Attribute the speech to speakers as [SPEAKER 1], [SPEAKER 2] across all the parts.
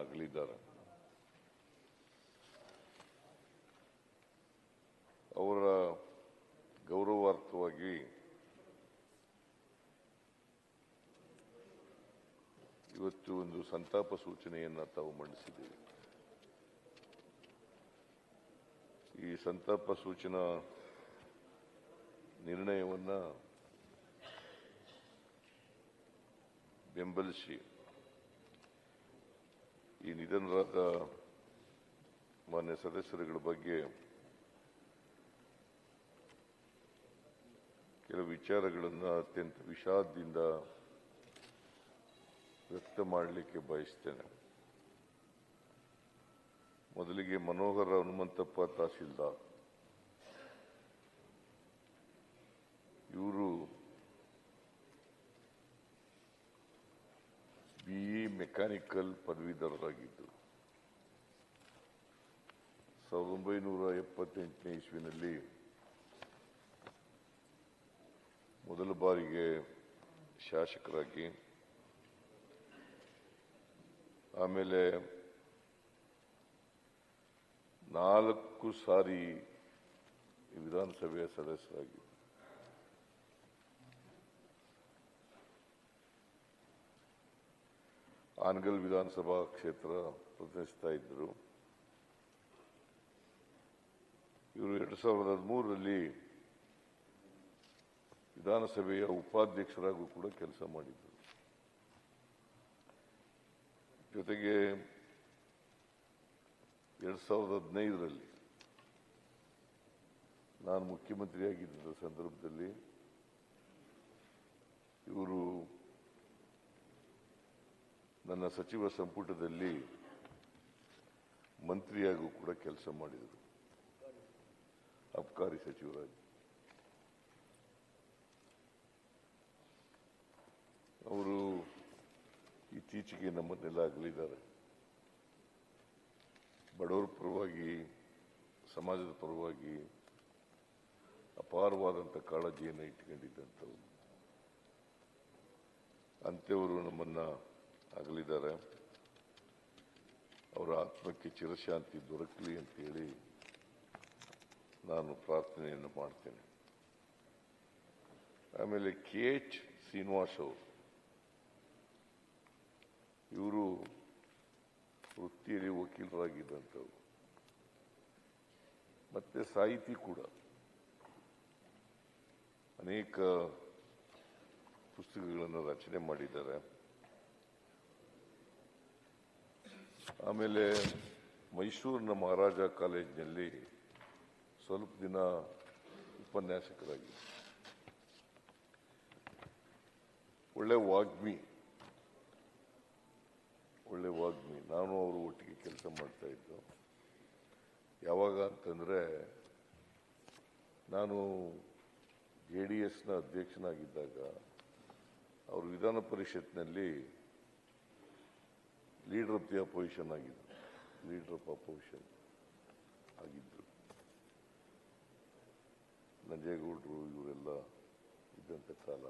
[SPEAKER 1] ಅಗಲಿದ್ದಾರೆ ಅವರ ಗೌರವಾರ್ಥವಾಗಿ ಇವತ್ತು ಒಂದು ಸಂತಾಪ ಸೂಚನೆಯನ್ನು ತಾವು ಮಂಡಿಸಿದ್ದೀರಿ ಈ ಸಂತಾಪ ಸೂಚನಾ ನಿರ್ಣಯವನ್ನ ಬೆಂಬಲಿಸಿ ಈ ನಿಧನರಾದ ಮಾನ್ಯ ಸದಸ್ಯರುಗಳ ಬಗ್ಗೆ ಕೆಲವು ವಿಚಾರಗಳನ್ನು ಅತ್ಯಂತ ವಿಷಾದದಿಂದ ವ್ಯಕ್ತ ಮಾಡಲಿಕ್ಕೆ ಬಯಸ್ತೇನೆ. ಮೊದಲಿಗೆ ಮನೋಹರ ಹನುಮಂತಪ್ಪ ತಹಸೀಲ್ದಾರ್. ಇವರು ಬಿಇ ಮೆಕ್ಯಾನಿಕಲ್ ಪದವೀಧರರಾಗಿದ್ದರು ಸಾವಿರದ ಒಂಬೈನೂರ ಎಪ್ಪತ್ತೆಂಟನೇ ಇಸ್ವಿನಲ್ಲಿ ಮೊದಲ ಬಾರಿಗೆ ಶಾಸಕರಾಗಿ, ಆಮೇಲೆ ನಾಲ್ಕು ಸಾರಿ ವಿಧಾನಸಭೆಯ ಸದಸ್ಯರಾಗಿ. ಆನಗಲ್ ವಿಧಾನಸಭಾ ಕ್ಷೇತ್ರ ಪ್ರತಿನಿಧಿಸ್ತಾ ಇದ್ದರು. ಇವರು ಎರಡು ಸಾವಿರದ ಹದಿಮೂರರಲ್ಲಿ ವಿಧಾನಸಭೆಯ ಉಪಾಧ್ಯಕ್ಷರಾಗೂ ಕೂಡ ಕೆಲಸ ಮಾಡಿದ್ದರು ಜೊತೆಗೆ ಎರಡು ಸಾವಿರದ ಹದಿನೈದರಲ್ಲಿ ನಾನು ಮುಖ್ಯಮಂತ್ರಿಯಾಗಿದ್ದ ಸಂದರ್ಭದಲ್ಲಿ ಇವರು ನನ್ನ ಸಚಿವ ಸಂಪುಟದಲ್ಲಿ ಮಂತ್ರಿಯಾಗೂ ಕೂಡ ಕೆಲಸ ಮಾಡಿದರು. ಅಬ್ಕಾರಿ ಸಚಿವರಾಗಿ. ಅವರು ಇತ್ತೀಚೆಗೆ ನಮ್ಮನ್ನೆಲ್ಲ ಅಗಲಿದ್ದಾರೆ. ಬಡವರ ಪರವಾಗಿ, ಸಮಾಜದ ಪರವಾಗಿ ಅಪಾರವಾದಂಥ ಕಾಳಜಿಯನ್ನು ಇಟ್ಕೊಂಡಿದ್ದಂಥವ್ರು ಅಂತೆಯವರು ನಮ್ಮನ್ನ ಅಗಲಿದ್ದಾರೆ ಅವರ ಆತ್ಮಕ್ಕೆ ಚಿರಶಾಂತಿ ದೊರಕಲಿ ಅಂತೇಳಿ ನಾನು ಪ್ರಾರ್ಥನೆಯನ್ನು ಮಾಡ್ತೇನೆ. ಆಮೇಲೆ ಕೆ ಎಚ್ ಶ್ರೀನಿವಾಸ್ ಅವರು, ಇವರು ವೃತ್ತಿಯಲ್ಲಿ ವಕೀಲರಾಗಿದ್ದಂಥವ್ರು. ಮತ್ತೆ ಸಾಹಿತಿ ಕೂಡ. ಅನೇಕ ಪುಸ್ತಕಗಳನ್ನು ರಚನೆ ಮಾಡಿದ್ದಾರೆ. ಆಮೇಲೆ ಮೈಸೂರಿನ ಮಹಾರಾಜ ಕಾಲೇಜಿನಲ್ಲಿ ಸ್ವಲ್ಪ ದಿನ ಉಪನ್ಯಾಸಕರಾಗಿ. ಒಳ್ಳೆ ವಾಗ್ಮಿ ಒಳ್ಳೆ ವಾಗ್ಮಿ. ನಾನು ಅವರು ಒಟ್ಟಿಗೆ ಕೆಲಸ ಮಾಡ್ತಾ ಇದ್ದು. ಯಾವಾಗ ಅಂತಂದ್ರೆ, ನಾನು ಜೆ ಡಿ ಎಸ್ನ ಅಧ್ಯಕ್ಷನಾಗಿದ್ದಾಗ, ಅವರು ವಿಧಾನ ಪರಿಷತ್ನಲ್ಲಿ ಲೀಡರ್ ಆಫ್ ದಿ ಅಪೋಸಿಷನ್ ಆಗಿದ್ದರು ಲೀಡರ್ ಆಫ್ ಅಪೋಸಿಷನ್ ಆಗಿದ್ದರು ನಂಜೇಗೌಡರು ಇವರೆಲ್ಲ ಇದ್ದಂಥ ಕಾಲ.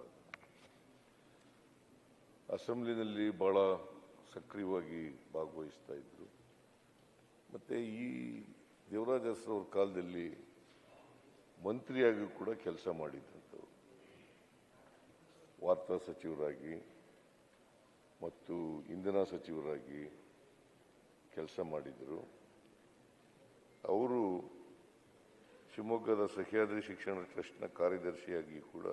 [SPEAKER 1] ಅಸೆಂಬ್ಲಿನಲ್ಲಿ ಬಹಳ ಸಕ್ರಿಯವಾಗಿ ಭಾಗವಹಿಸ್ತಾ ಇದ್ರು. ಮತ್ತು ಈ ದೇವರಾಜ ಅರಸರವ್ರ ಕಾಲದಲ್ಲಿ ಮಂತ್ರಿಯಾಗಿ ಕೂಡ ಕೆಲಸ ಮಾಡಿದ್ದಂಥವ್ರು ವಾರ್ತಾ ಸಚಿವರಾಗಿ ಮತ್ತು ಇಂಧನ ಸಚಿವರಾಗಿ ಕೆಲಸ ಮಾಡಿದರು. ಅವರು ಶಿವಮೊಗ್ಗದ ಸಹ್ಯಾದ್ರಿ ಶಿಕ್ಷಣ ಟ್ರಸ್ಟ್ನ ಕಾರ್ಯದರ್ಶಿಯಾಗಿ ಕೂಡ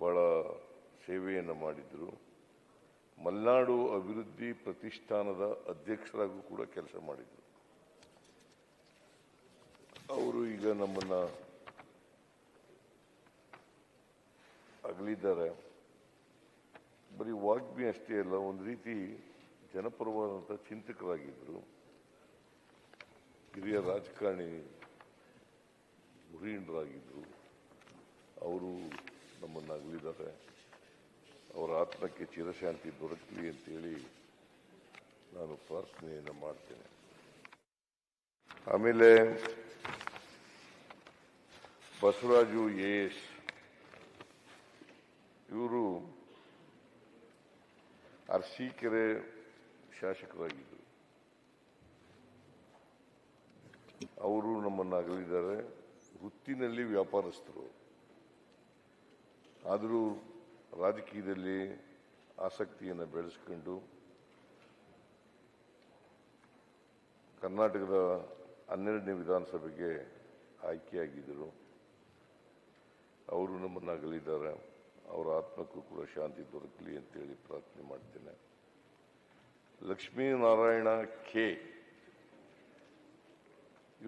[SPEAKER 1] ಬಹಳ ಸೇವೆಯನ್ನು ಮಾಡಿದರು. ಮಲ್ನಾಡು ಅಭಿವೃದ್ಧಿ ಪ್ರತಿಷ್ಠಾನದ ಅಧ್ಯಕ್ಷರಾಗೂ ಕೂಡ ಕೆಲಸ ಮಾಡಿದರು. ಅವರು ಈಗ ನಮ್ಮನ್ನ ಅಗಲಿದ್ದಾರೆ. ಬರೀ ವಾಗ್ಮಿ ಅಷ್ಟೇ ಅಲ್ಲ, ಒಂದು ರೀತಿ ಜನಪರವಾದಂಥ ಚಿಂತಕರಾಗಿದ್ದರು ಹಿರಿಯ ರಾಜಕಾರಣಿ ಧುರೀಣರಾಗಿದ್ದರು ಅವರು ನಮ್ಮನ್ನು ಅಗಲಿದ್ದಾರೆ ಅವರ ಆತ್ಮಕ್ಕೆ ಚಿರಶಾಂತಿ ದೊರಕಲಿ ಅಂತೇಳಿ ನಾನು ಪ್ರಾರ್ಥನೆಯನ್ನು ಮಾಡ್ತೇನೆ. ಆಮೇಲೆ ಬಸವರಾಜು ಎಸ್ ಇವರು ಅರಸೀಕೆರೆ ಶಾಸಕರಾಗಿದ್ದರು ಅವರು ನಮ್ಮನ್ನು ಅಗಲಿದ್ದಾರೆ ವೃತ್ತಿನಲ್ಲಿ ವ್ಯಾಪಾರಸ್ಥರು ಆದರೂ ರಾಜಕೀಯದಲ್ಲಿ ಆಸಕ್ತಿಯನ್ನು ಬೆಳೆಸ್ಕೊಂಡು ಕರ್ನಾಟಕದ ಹನ್ನೆರಡನೇ ವಿಧಾನಸಭೆಗೆ ಆಯ್ಕೆಯಾಗಿದ್ದರು ಅವರು ನಮ್ಮನ್ನು ಅಗಲಿದ್ದಾರೆ ಅವರ ಆತ್ಮಕ್ಕೂ ಕೂಡ ಶಾಂತಿ ದೊರಕಲಿ ಅಂತೇಳಿ ಪ್ರಾರ್ಥನೆ ಮಾಡ್ತೇನೆ. ಲಕ್ಷ್ಮೀನಾರಾಯಣ ಕೆ.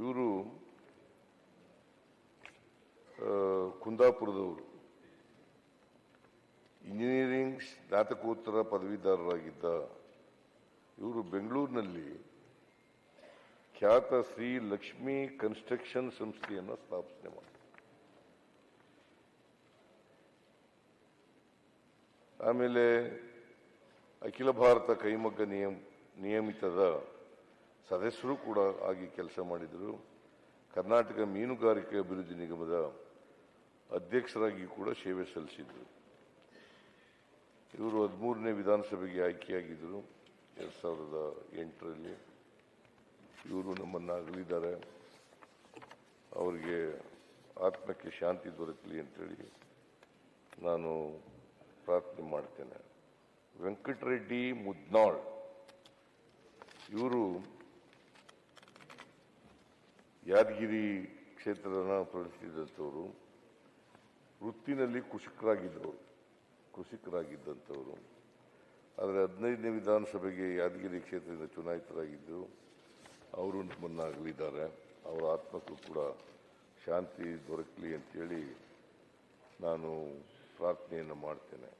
[SPEAKER 1] ಇವರು ಕುಂದಾಪುರದವರು. ಇಂಜಿನಿಯರಿಂಗ್ ಸ್ನಾತಕೋತ್ತರ ಪದವೀಧರರಾಗಿದ್ದ ಇವರು ಬೆಂಗಳೂರಿನಲ್ಲಿ ಖ್ಯಾತ ಶ್ರೀ ಲಕ್ಷ್ಮೀ ಕನ್ಸ್ಟ್ರಕ್ಷನ್ ಸಂಸ್ಥೆಯನ್ನು ಸ್ಥಾಪನೆ ಮಾಡಿದರು ಆಮೇಲೆ ಅಖಿಲ ಭಾರತ ಕೈಮಗ್ಗ ನಿಯಮ, ನಿಯಮಿತದ ಸದಸ್ಯರು ಕೂಡ ಆಗಿ ಕೆಲಸ ಮಾಡಿದರು. ಕರ್ನಾಟಕ ಮೀನುಗಾರಿಕೆ ಅಭಿವೃದ್ಧಿ ನಿಗಮದ ಅಧ್ಯಕ್ಷರಾಗಿ ಕೂಡ ಸೇವೆ ಸಲ್ಲಿಸಿದರು. ಇವರು ಹದಿಮೂರನೇ ವಿಧಾನಸಭೆಗೆ ಆಯ್ಕೆಯಾಗಿದ್ದರು ಎರಡು ಸಾವಿರದ ಎಂಟರಲ್ಲಿ. ಇವರು ನಮ್ಮನ್ನು ಅಗಲಿದ್ದಾರೆ ಅವರಿಗೆ ಆತ್ಮಕ್ಕೆ ಶಾಂತಿ ದೊರಕಲಿ ಅಂತೇಳಿ ನಾನು ಪ್ರಾರ್ಥನೆ ಮಾಡ್ತೇನೆ. ವೆಂಕಟರೆಡ್ಡಿ ಮುದ್ನಾಳ್. ಇವರು ಯಾದಗಿರಿ ಕ್ಷೇತ್ರನ ಪ್ರವೇಶಿಸಿದಂಥವರು ವೃತ್ತಿನಲ್ಲಿ ಕೃಷಿಕರಾಗಿದ್ದರು ಕೃಷಿಕರಾಗಿದ್ದಂಥವರು. ಆದರೆ ಹದಿನೈದನೇ ವಿಧಾನಸಭೆಗೆ ಯಾದಗಿರಿ ಕ್ಷೇತ್ರದಿಂದ ಚುನಾಯಿತರಾಗಿದ್ದರು ಅವರು ನಮ್ಮನ್ನು ಅಗಲಿದ್ದಾರೆ ಅವರ ಆತ್ಮಕ್ಕೂ ಕೂಡ ಶಾಂತಿ ದೊರಕಲಿ ಅಂತೇಳಿ ನಾನು ಪ್ರಾರ್ಥನೆಯನ್ನು ಮಾಡ್ತೇನೆ.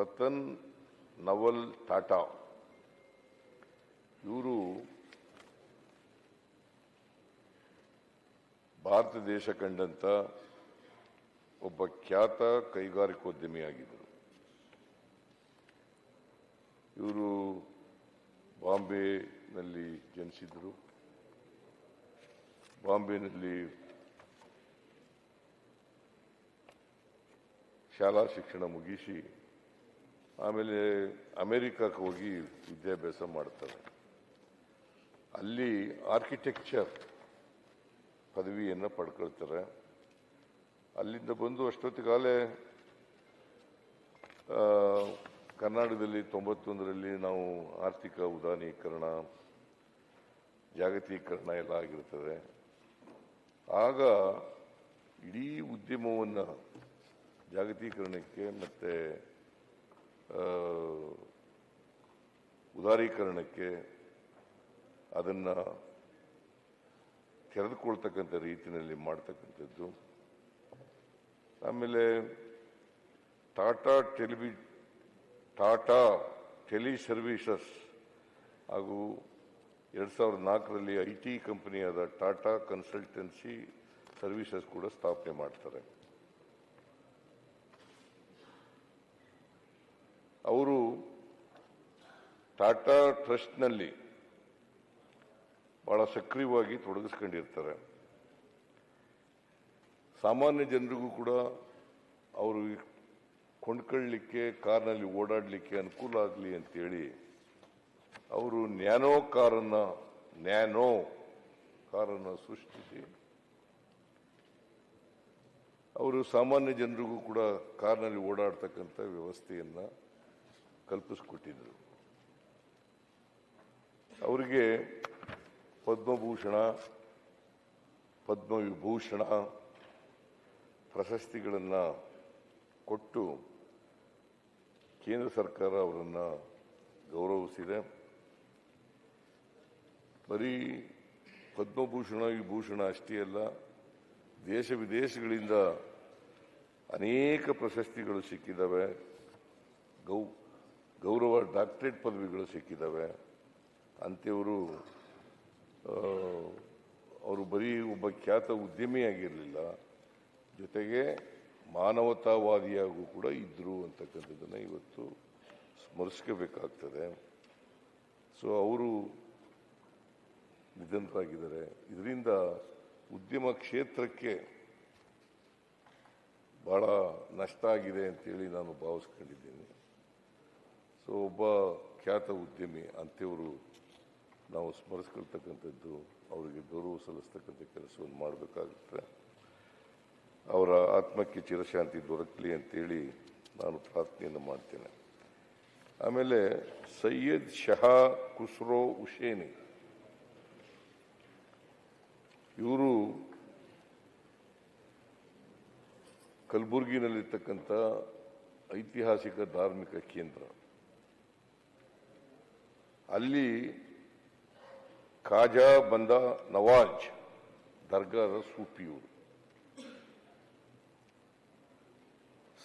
[SPEAKER 1] ರತನ್ ನವಲ್ ಟಾಟಾ. ಇವರು ಭಾರತ ದೇಶ ಕಂಡಂತ ಒಬ್ಬ ಖ್ಯಾತ ಕೈಗಾರಿಕೋದ್ಯಮಿಯಾಗಿದ್ದರು. ಇವರು ಬಾಂಬೆನಲ್ಲಿ ಜನಿಸಿದರು ಬಾಂಬೆನಲ್ಲಿ ಶಾಲಾ ಶಿಕ್ಷಣ ಮುಗಿಸಿ ಆಮೇಲೆ ಅಮೆರಿಕಕ್ಕೆ ಹೋಗಿ ವಿದ್ಯಾಭ್ಯಾಸ ಮಾಡ್ತಾರೆ. ಅಲ್ಲಿ ಆರ್ಕಿಟೆಕ್ಚರ್ ಪದವಿಯನ್ನು ಪಡ್ಕೊಳ್ತಾರೆ. ಅಲ್ಲಿಂದ ಬಂದು ಅಷ್ಟೊತ್ತಿಗಾಲೇ ಕರ್ನಾಟಕದಲ್ಲಿ ತೊಂಬತ್ತೊಂದರಲ್ಲಿ ನಾವು ಆರ್ಥಿಕ ಉದಾನೀಕರಣ, ಜಾಗತೀಕರಣ ಎಲ್ಲ ಆಗಿರ್ತದೆ. ಆಗ ಇಡೀ ಉದ್ಯಮವನ್ನು ಜಾಗತೀಕರಣಕ್ಕೆ ಮತ್ತು ಉದಾರೀಕರಣಕ್ಕೆ ಅದನ್ನು ತೆರೆದುಕೊಳ್ತಕ್ಕಂಥ ರೀತಿಯಲ್ಲಿ ಮಾಡ್ತಕ್ಕಂಥದ್ದು. ಆಮೇಲೆ ಟಾಟಾ ಟೆಲಿವಿ, ಟಾಟಾ ಟೆಲಿ ಸರ್ವೀಸಸ್ ಹಾಗೂ ಎರಡು ಸಾವಿರದ ನಾಲ್ಕರಲ್ಲಿ ಐ ಟಿ ಕಂಪನಿಯಾದ ಟಾಟಾ ಕನ್ಸಲ್ಟೆನ್ಸಿ ಸರ್ವೀಸಸ್ ಕೂಡ ಸ್ಥಾಪನೆ ಮಾಡ್ತಾರೆ. ಅವರು ಟಾಟಾ ಟ್ರಸ್ಟ್ನಲ್ಲಿ ಬಹಳ ಸಕ್ರಿಯವಾಗಿ ತೊಡಗಿಸ್ಕೊಂಡಿರ್ತಾರೆ. ಸಾಮಾನ್ಯ ಜನರಿಗೂ ಕೂಡ ಅವರು ಕೊಂಡ್ಕೊಳ್ಳಲಿಕ್ಕೆ ಕಾರ್ನಲ್ಲಿ ಓಡಾಡಲಿಕ್ಕೆ ಅನುಕೂಲ ಆಗಲಿ ಅಂತೇಳಿ ಅವರು ನ್ಯಾನೋ ಕಾರನ್ನು ನ್ಯಾನೋ ಕಾರನ್ನು ಸೃಷ್ಟಿಸಿ ಅವರು ಸಾಮಾನ್ಯ ಜನರಿಗೂ ಕೂಡ ಕಾರ್ನಲ್ಲಿ ಓಡಾಡ್ತಕ್ಕಂಥ ವ್ಯವಸ್ಥೆಯನ್ನು ಕಲ್ಪಿಸ್ಕೊಟ್ಟಿದ್ರು. ಅವರಿಗೆ ಪದ್ಮಭೂಷಣ, ಪದ್ಮವಿಭೂಷಣ ಪ್ರಶಸ್ತಿಗಳನ್ನು ಕೊಟ್ಟು ಕೇಂದ್ರ ಸರ್ಕಾರ ಅವರನ್ನು ಗೌರವಿಸಿದೆ. ಬರೀ ಪದ್ಮಭೂಷಣ, ವಿಭೂಷಣ ಅಷ್ಟೇ ಅಲ್ಲ, ದೇಶ ವಿದೇಶಗಳಿಂದ ಅನೇಕ ಪ್ರಶಸ್ತಿಗಳು ಸಿಕ್ಕಿದ್ದಾವೆ ಗೌರವ ಡಾಕ್ಟ್ರೇಟ್ ಪದವಿಗಳು ಸಿಕ್ಕಿದ್ದಾವೆ ಅಂಥವರು ಅವರು ಬರೀ ಒಬ್ಬ ಖ್ಯಾತ ಉದ್ಯಮಿಯಾಗಿರಲಿಲ್ಲ ಜೊತೆಗೆ ಮಾನವತಾವಾದಿಯಾಗೂ ಕೂಡ ಇದ್ದರು ಅಂತಕ್ಕಂಥದ್ದನ್ನು ಇವತ್ತು ಸ್ಮರಿಸ್ಕೋಬೇಕಾಗ್ತದೆ. ಸೊ, ಅವರು ನಿಧನರಾಗಿದ್ದಾರೆ. ಇದರಿಂದ ಉದ್ಯಮ ಕ್ಷೇತ್ರಕ್ಕೆ ಬಹಳ ನಷ್ಟ ಆಗಿದೆ ಅಂತೇಳಿ ನಾನು ಭಾವಿಸ್ಕೊಂಡಿದ್ದೀನಿ. ಸೊ ಒಬ್ಬ ಖ್ಯಾತ ಉದ್ಯಮಿ ಅಂಥವರು ನಾವು ಸ್ಮರಿಸ್ಕೊಳ್ತಕ್ಕಂಥದ್ದು, ಅವರಿಗೆ ಗೌರವ ಸಲ್ಲಿಸ್ತಕ್ಕಂಥ ಕೆಲಸವನ್ನು ಮಾಡಬೇಕಾಗುತ್ತೆ. ಅವರ ಆತ್ಮಕ್ಕೆ ಚಿರಶಾಂತಿ ದೊರಕಲಿ ಅಂತೇಳಿ ನಾನು ಪ್ರಾರ್ಥನೆಯನ್ನು ಮಾಡ್ತೇನೆ. ಆಮೇಲೆ ಸೈಯದ್ ಶಹಾ ಖುಸ್ರೋ ಹುಸೇನಿ ಇವರು ಕಲಬುರಗಿನಲ್ಲಿರ್ತಕ್ಕಂಥ ಐತಿಹಾಸಿಕ ಧಾರ್ಮಿಕ ಕೇಂದ್ರ. ಅಲ್ಲಿ ಖಾಜಾ ಬಂದ ನವಾಜ್, ದರ್ಗಾದ ಸೂಫಿಯವರು.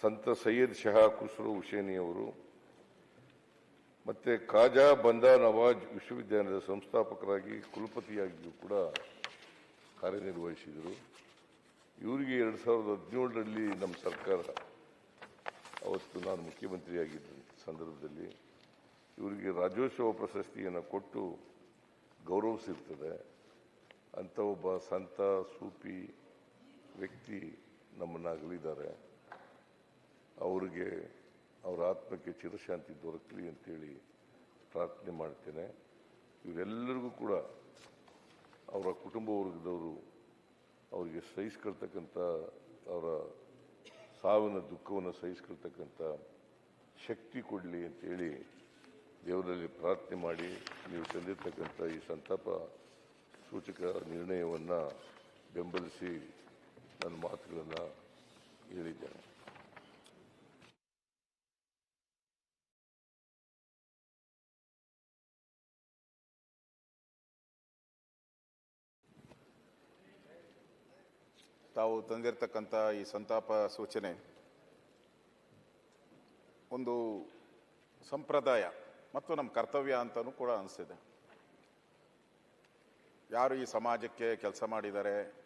[SPEAKER 1] ಸಂತ ಸೈಯದ್ ಶಹಾ ಖುಸ್ರೋ ಹುಸೇನಿಯವರು ಮತ್ತೆ ಖಾಜಾ ಬಂದ ನವಾಜ್ ವಿಶ್ವವಿದ್ಯಾಲಯದ ಸಂಸ್ಥಾಪಕರಾಗಿ ಕುಲಪತಿಯಾಗಿಯೂ ಕೂಡ ಕಾರ್ಯನಿರ್ವಹಿಸಿದರು. ಇವರಿಗೆ ಎರಡು ಸಾವಿರದ ಹದಿನೇಳರಲ್ಲಿ ನಮ್ಮ ಸರ್ಕಾರ, ಅವತ್ತು ನಾನು ಮುಖ್ಯಮಂತ್ರಿಯಾಗಿದ್ದ ಸಂದರ್ಭದಲ್ಲಿ ಇವರಿಗೆ ರಾಜ್ಯೋತ್ಸವ ಪ್ರಶಸ್ತಿಯನ್ನು ಕೊಟ್ಟು ಗೌರವಿಸಿರ್ತದೆ ಅಂತ ಒಬ್ಬ ಸಂತ, ಸೂಪಿ ವ್ಯಕ್ತಿ ನಮ್ಮನ್ನು ಅಗಲಿದ್ದಾರೆ ಅವರಿಗೆ ಅವರ ಆತ್ಮಕ್ಕೆ ಚಿರಶಾಂತಿ ದೊರಕಲಿ ಅಂತೇಳಿ ಪ್ರಾರ್ಥನೆ ಮಾಡ್ತೇನೆ. ಇವರೆಲ್ಲರಿಗೂ ಕೂಡ ಅವರ ಕುಟುಂಬ ವರ್ಗದವರು ಅವರಿಗೆ ಸಹಿಸ್ಕೊಳ್ತಕ್ಕಂಥ ಅವರ ಸಾವಿನ ದುಃಖವನ್ನು ಸಹಿಸ್ಕೊಳ್ತಕ್ಕಂಥ ಶಕ್ತಿ ಕೊಡಲಿ ಅಂತೇಳಿ ದೇವರಲ್ಲಿ ಪ್ರಾರ್ಥನೆ ಮಾಡಿ ನೀವು ತಂದಿರ್ತಕ್ಕಂಥ ಈ ಸಂತಾಪ ಸೂಚಕ ನಿರ್ಣಯವನ್ನು ಬೆಂಬಲಿಸಿ ನನ್ನ ಮಾತುಗಳನ್ನು ಹೇಳಿದ್ದೇನೆ.
[SPEAKER 2] ತಾವು ತಂದಿರತಕ್ಕಂಥ ಈ ಸಂತಾಪ ಸೂಚನೆ ಒಂದು ಸಂಪ್ರದಾಯ. ಮತ್ತು ನಮ್ಮ ಕರ್ತವ್ಯ ಅಂತಲೂ ಕೂಡ ಅನಿಸ್ತಿದೆ ಯಾರು ಈ ಸಮಾಜಕ್ಕೆ ಕೆಲಸ ಮಾಡಿದ್ದಾರೆ